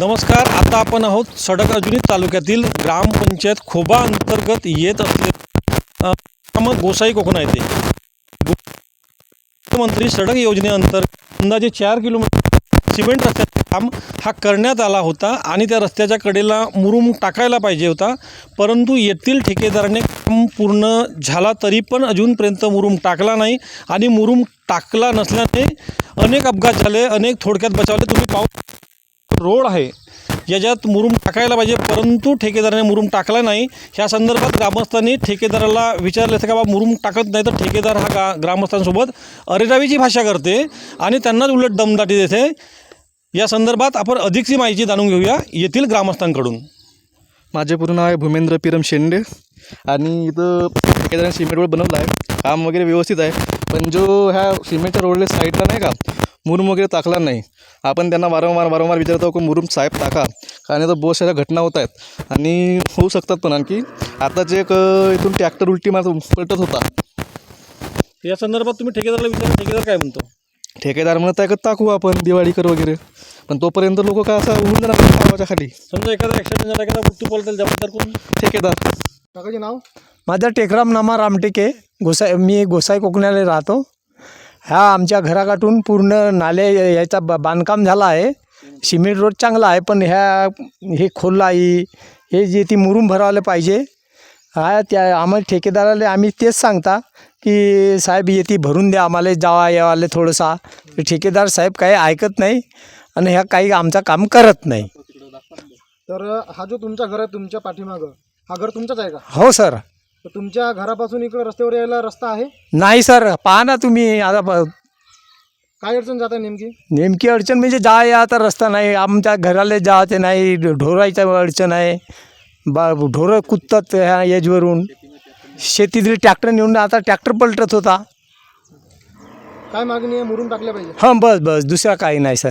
नमस्कार आता आपण आहोत सडक अर्जुनी तालुक्यातील ग्रामपंचायत खोबा अंतर्गत येत असले मग गोसाई कोकणा येथे मुख्यमंत्री सडक योजनेअंतर्गत अंदाजे चार किलोमीटर सिमेंट रस्त्याचे काम हा करण्यात आला होता आणि त्या रस्त्याच्या कडेला मुरुम टाकायला पाहिजे होता. परंतु येथील ठेकेदाराने काम पूर्ण झाला तरी पण अजूनपर्यंत मुरुम टाकला नाही आणि मुरुम टाकला नसल्याने अनेक अपघात झाले अनेक थोडक्यात बचावले. तुम्ही पाहू रोड आहे. याच्यात मुरुम टाकायला पाहिजे परंतु ठेकेदाराने मुरुम टाकला नाही. ह्या संदर्भात ग्रामस्थांनी ठेकेदाराला विचारले असं का बा मुरुम टाकत नाही तर ठेकेदार हा गा ग्रामस्थांसोबत अरेरावीची भाषा करते आणि त्यांनाच उलट दमदाटी देते. या संदर्भात आपण अधिकची माहिती जाणून घेऊया येथील ग्रामस्थांकडून. माझे पूर्ण नाव आहे भूमेंद्र पिरम शेंडे आणि इथं ठेकेदाराने सिमेंट रोड बनवला आहे. काम वगैरे व्यवस्थित आहे. पण जो ह्या सिमेंटच्या रोडला साईडला नाही का मुरुम वगैरे टाकला नाही. आपण त्यांना वारंवार वारंवार विचारतो की मुरुम साहेब टाका. कारण इथं बहुत साऱ्या घटना होत आहेत. आणि होऊ शकतात पण आणखी. आताच एक अं, इथून ट्रॅक्टर उलटी मार पलटत होता. या संदर्भात तुम्ही ठेकेदाराला विचार. ठेकेदार काय म्हणतो? ठेकेदार म्हणत आहे का टाकू आपण दिवाळीकर वगैरे. पण तोपर्यंत लोक काय असं होऊन जाणार नावाच्या खाली? समजा एखादा ॲक्सिडेंट झाला एखादा मृत्यू पडतील जबाबदार कोण? ठेकेदार. काकाचे नाव? माझं टेकराम नामा रामटेके. गोसाई मी गोसाई कोकणाला राहतो. ह्या आमच्या घराकाठून पूर्ण नाले याचा ब बांधकाम झाला आहे. सिमेंट रोड चांगला आहे पण ह्या हे खोलाई हे जे ती मुरुम भरावलं पाहिजे. हा त्या आम्हाला ठेकेदाराला आम्ही तेच सांगता की साहेब येते भरून द्या आम्हाला जावा यावाले थोडंसा. ठेकेदार साहेब काही ऐकत नाही आणि ह्या काही आमचं काम करत नाही. तर हा जो तुमचा घर आहे तुमच्या पाठीमागं हा घर तुमचाच आहे का? हो सर. तर तुमच्या घरापासून इकडे रस्त्यावर यायला रस्ता आहे? नाही सर. पहा ना तुम्ही. आता ब- काय अडचण जात आहे नेमकी? नेमकी अडचण म्हणजे जा या आता रस्ता नाही. आमच्या घराला जायचे नाही. ढोरायचं अडचण आहे. बा ढोरं कुदतात ह्या एजवरून शेतीतील ट्रॅक्टर नेऊन आता ट्रॅक्टर पलटत होता. काय मागणी आहे? मुरुम टाकल्या पाहिजे. हां बस बस. दुसरा काही नाही सर.